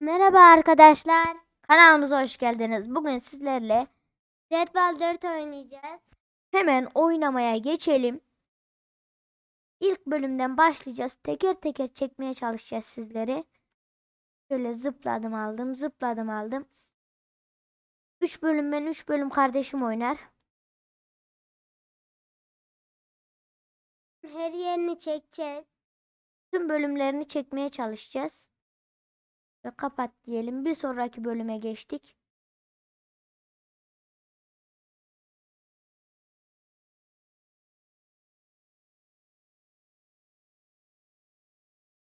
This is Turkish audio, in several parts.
Merhaba arkadaşlar. Kanalımıza hoş geldiniz. Bugün sizlerle Dead Ball 4 oynayacağız. Hemen oynamaya geçelim. İlk bölümden başlayacağız. Teker teker çekmeye çalışacağız sizleri. Şöyle zıpladım aldım, zıpladım aldım. 3 bölüm ben 3 bölüm kardeşim oynar. Her yerini çekeceğiz. Tüm bölümlerini çekmeye çalışacağız. Ve kapat diyelim. Bir sonraki bölüme geçtik.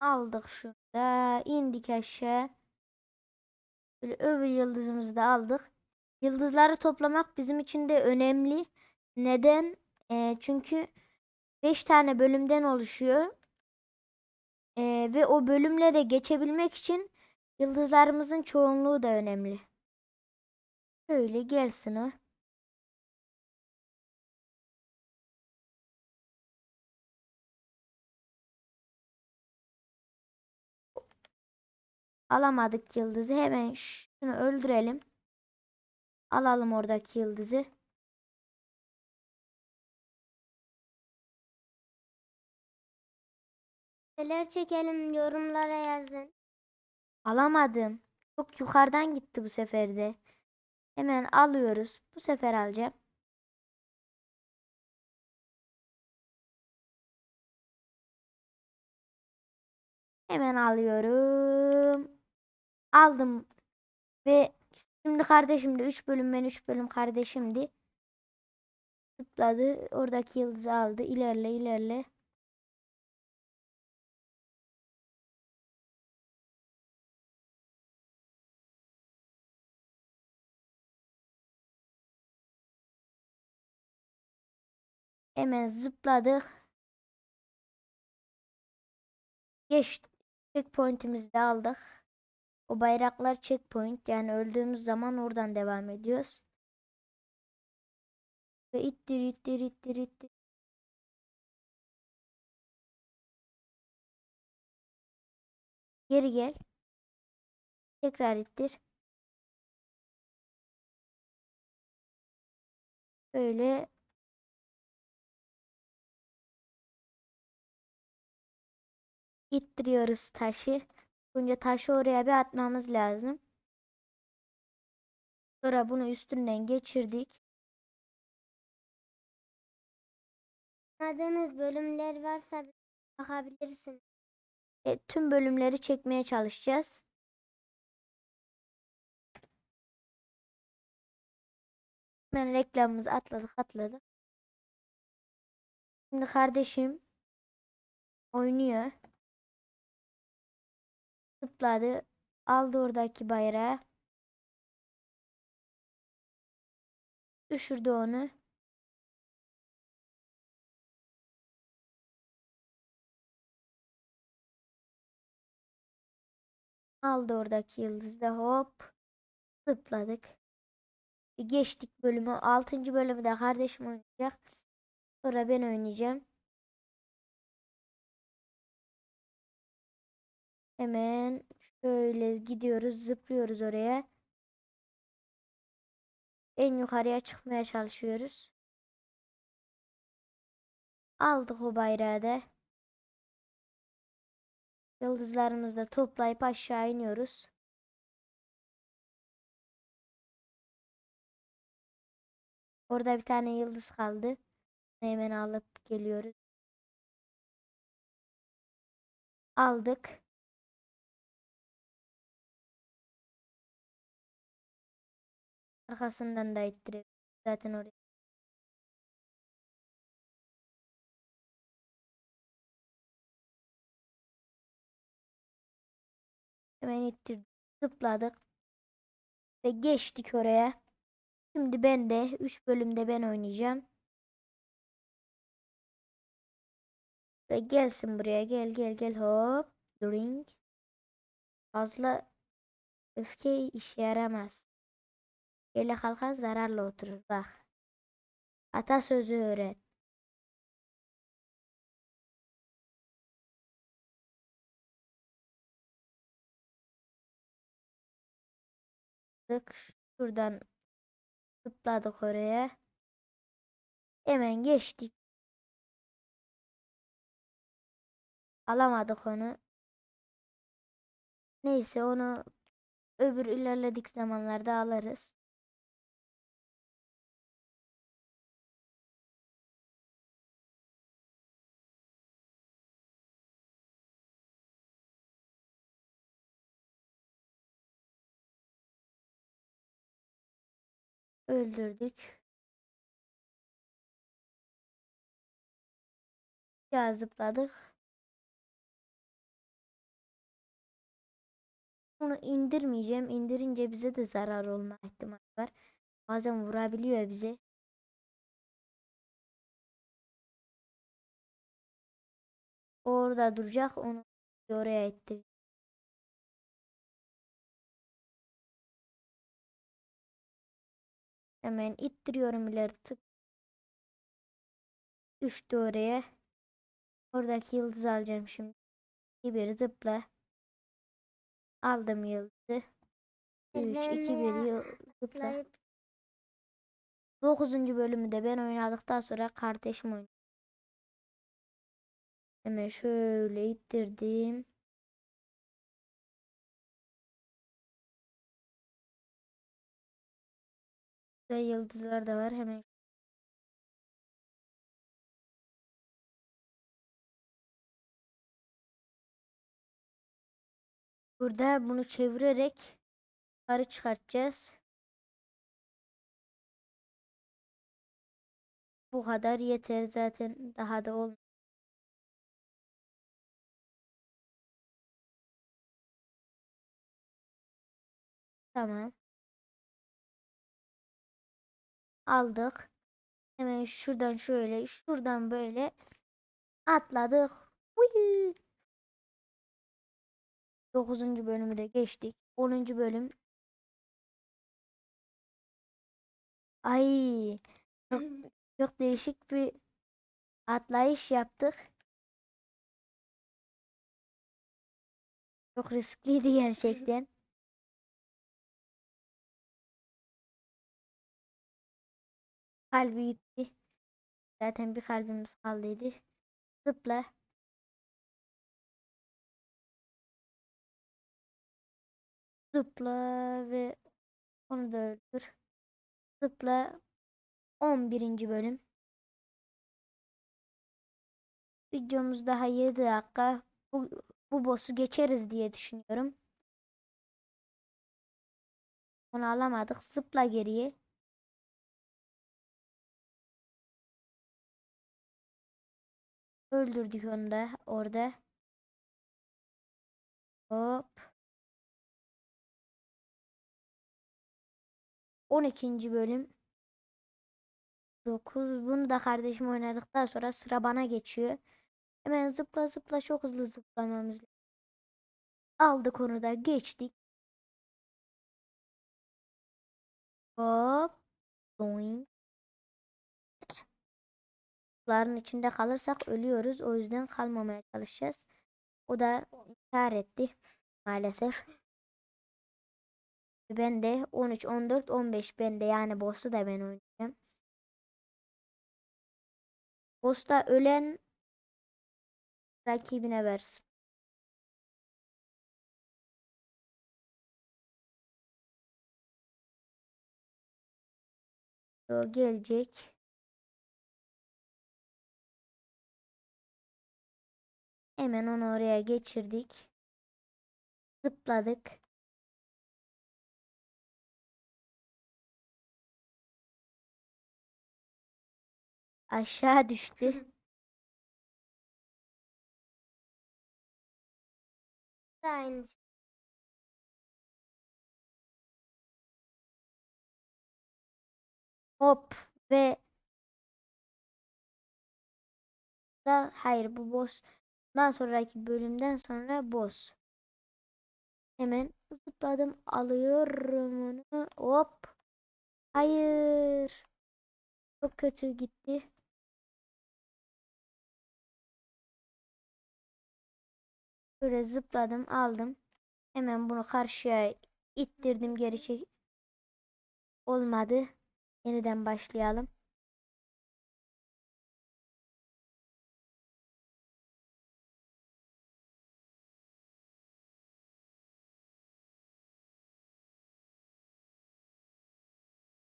Aldık şurada. indik aşağı. Böyle öbür yıldızımızı da aldık. Yıldızları toplamak bizim için de önemli. Neden? Ee, çünkü 5 tane bölümden oluşuyor. Ee, ve o bölümlere geçebilmek için yıldızlarımızın çoğunluğu da önemli. Şöyle gelsin o. Alamadık yıldızı. Hemen şunu öldürelim. Alalım oradaki yıldızı. Neler çekelim yorumlara yazın. Alamadım. Çok yukarıdan gitti bu sefer de. Hemen alıyoruz. Bu sefer alacağım. Hemen alıyorum. Aldım. Ve şimdi kardeşim de 3 bölüm ben 3 bölüm kardeşimdi. Zıpladı. Oradaki yıldızı aldı. İlerle ilerle. Hemen zıpladık. Geç. Checkpoint'imizi de aldık. O bayraklar checkpoint. Yani öldüğümüz zaman oradan devam ediyoruz. Ve ittir ittir ittir ittir. Geri gel. Tekrar ittir. Böyle ittiriyoruz taşı. Önce taşı oraya bir atmamız lazım. Sonra bunu üstünden geçirdik. Aradığınız bölümler varsa bakabilirsiniz. E, tüm bölümleri çekmeye çalışacağız. Hemen reklamımızı atladık atladık. Şimdi kardeşim oynuyor. Zıpladı. Aldı oradaki bayrağı. Düşürdü onu. Aldı oradaki yıldızı da hop. Zıpladık. Geçtik bölümü. 6. bölümü de kardeşim oynayacak. Sonra ben oynayacağım. Hemen şöyle gidiyoruz, zıplıyoruz oraya. En yukarıya çıkmaya çalışıyoruz. Aldık o bayrağı da. Yıldızlarımızı da toplayıp aşağı iniyoruz. Orada bir tane yıldız kaldı. Hemen alıp geliyoruz. Aldık. Arkasından da ittirip zaten oraya. Hemen ittirdik. Zıpladık. Ve geçtik oraya. Şimdi ben de 3 bölümde ben oynayacağım. Ve gelsin buraya. Gel gel gel hop. Drink. Fazla öfke işe yaramaz. Ele kalkan zararla oturur. Bak. Atasözü. Zıpladık. Şuradan zıpladık oraya. Hemen geçtik. Alamadık onu. Neyse onu öbür ilerledik zamanlarda alırız. Öldürdük. Ya zıpladık. Bunu indirmeyeceğim. İndirince bize de zarar olma ihtimali var. Bazen vurabiliyor bize. Orada duracak. Onu oraya ittir. Hemen ittiriyorum ileri tık. Düştü oraya. Oradaki yıldızı alacağım şimdi. Bir zıpla. Aldım yıldızı. 3, 2, 1 yıl zıpla. Tıklayıp 9. bölümü de ben oynadıktan sonra kardeşim oynadı. Hemen şöyle ittirdim. Güzel yıldızlar da var. Hemen Burada bunu çevirerek yukarı çıkartacağız. Bu kadar yeter zaten. Daha da ol. Tamam. Aldık. Hemen şuradan şöyle, şuradan böyle atladık. Huyu. 9. bölümü de geçtik. 10. bölüm. Ay. Çok, çok değişik bir atlayış yaptık. Çok riskliydi gerçekten. Kalbi gitti. Zaten bir kalbimiz kaldıydı. Zıpla. Zıpla ve onu da öldür. Zıpla 11. bölüm. Videomuz daha 7 dakika. Bu, bu boss'u geçeriz diye düşünüyorum. Onu alamadık. Zıpla geriye. Öldürdük onu da orada. Hop. 12. bölüm. 9. Bunu da kardeşim oynadıktan sonra sıra bana geçiyor. Hemen zıpla zıpla çok hızlı zıplamamız lazım. Aldık onu da geçtik. Hop. Doing. Suların içinde kalırsak ölüyoruz. O yüzden kalmamaya çalışacağız. O da intihar etti. Maalesef. Ben de 13, 14, 15 ben de yani boss'u da ben oynayacağım. Boss'ta ölen rakibine versin. O gelecek. Hemen onu oraya geçirdik. Zıpladık. Aşağı düştü. aynı. Hop ve da hayır bu boss. Daha sonraki bölümden sonra boss. Hemen zıpladım alıyorum onu. Hop. Hayır. Çok kötü gitti. Böyle zıpladım aldım. Hemen bunu karşıya ittirdim geri çek Olmadı. Yeniden başlayalım.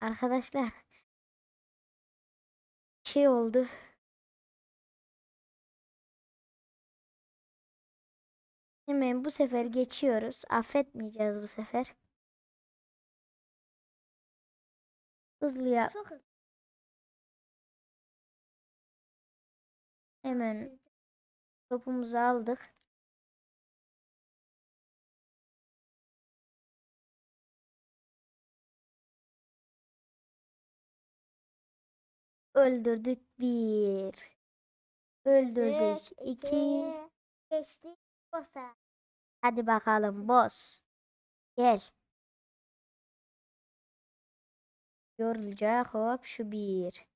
Arkadaşlar şey oldu. Hemen bu sefer geçiyoruz. Affetmeyeceğiz bu sefer. Hızlı yap. Çok hızlı. Hemen topumuzu aldık. Öldürdük bir. Öldürdük Üç, iki. Geçtik. Bosa. Hadi bakalım boss. Gel. Yorulacak hop şu bir.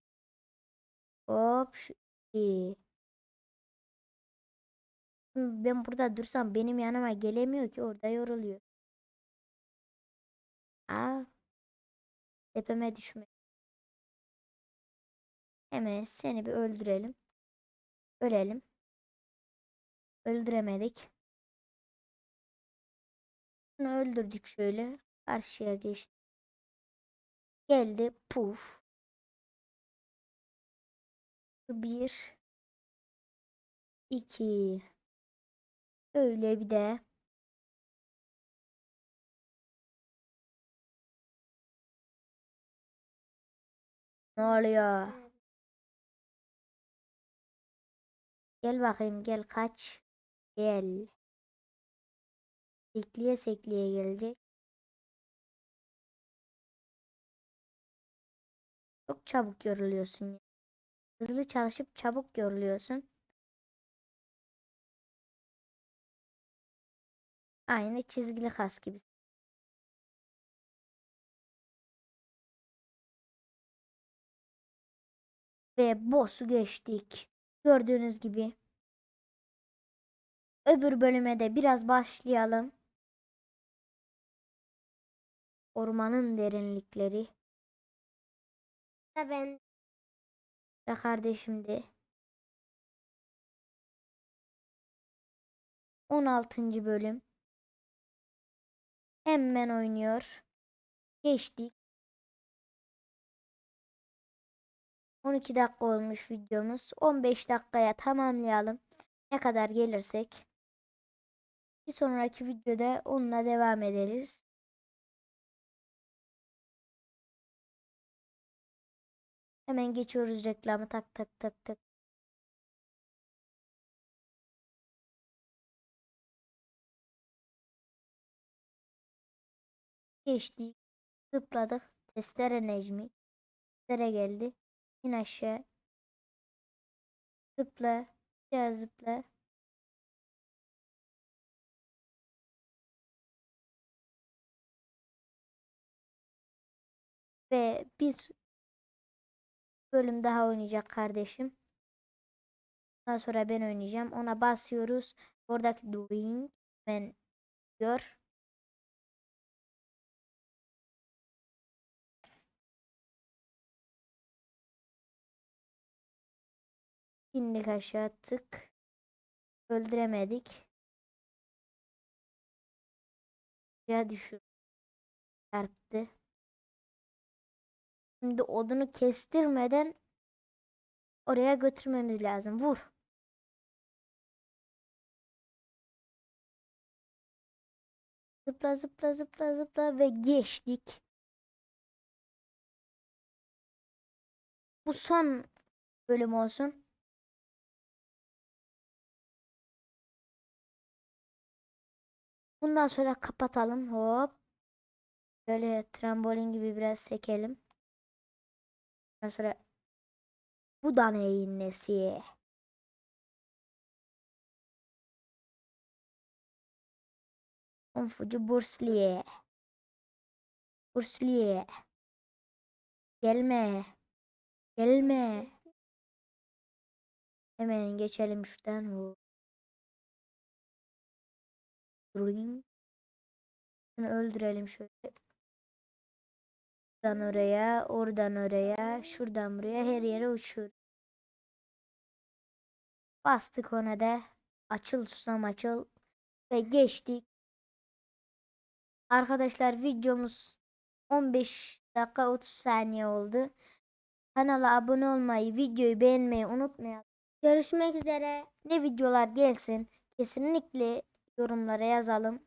Hop şu iki. Ben burada dursam benim yanıma gelemiyor ki orada yoruluyor. Aa. Tepeme düşme. Hemen seni bir öldürelim. Ölelim. Öldüremedik. Bunu öldürdük şöyle. Karşıya geçti. Geldi. Puf. Bir. iki. Öyle bir de. Ne oluyor? Gel bakayım gel kaç. Gel. Sekliye sekliye gelecek. Çok çabuk yoruluyorsun. Hızlı çalışıp çabuk yoruluyorsun. Aynı çizgili kas gibi. Ve boss'u geçtik. Gördüğünüz gibi. Öbür bölüme de biraz başlayalım. Ormanın derinlikleri. Da ben Ve kardeşim de. 16. bölüm. Hemen oynuyor. Geçtik. 12 dakika olmuş videomuz. 15 dakikaya tamamlayalım. Ne kadar gelirsek. Bir sonraki videoda onunla devam ederiz. Hemen geçiyoruz reklamı tak tak tak tak. Geçtik. Zıpladık. Testere Necmi. Testere geldi. İn aşağı. Zıpla. Daha zıpla. Ve bir bölüm daha oynayacak kardeşim. Ondan sonra ben oynayacağım. Ona basıyoruz. Oradaki doing ben diyor. İndik aşağı tık. Öldüremedik. Ya düşür. Çarptı. Şimdi odunu kestirmeden oraya götürmemiz lazım. Vur. Zıpla zıpla zıpla zıpla ve geçtik. Bu son bölüm olsun. Bundan sonra kapatalım. Hop. Böyle trambolin gibi biraz sekelim. Ondan sonra bu da neyin nesi? Konfucu Bursliye. Bursliye. Gelme. Gelme. Hemen geçelim şuradan. Durayım. Şunu öldürelim şöyle. Buradan oraya, oradan oraya, şuradan buraya her yere uçuyor. Bastık ona da. Açıl susam açıl. Ve geçtik. Arkadaşlar videomuz 15 dakika 30 saniye oldu. Kanala abone olmayı, videoyu beğenmeyi unutmayalım. Görüşmek üzere. Ne videolar gelsin kesinlikle yorumlara yazalım.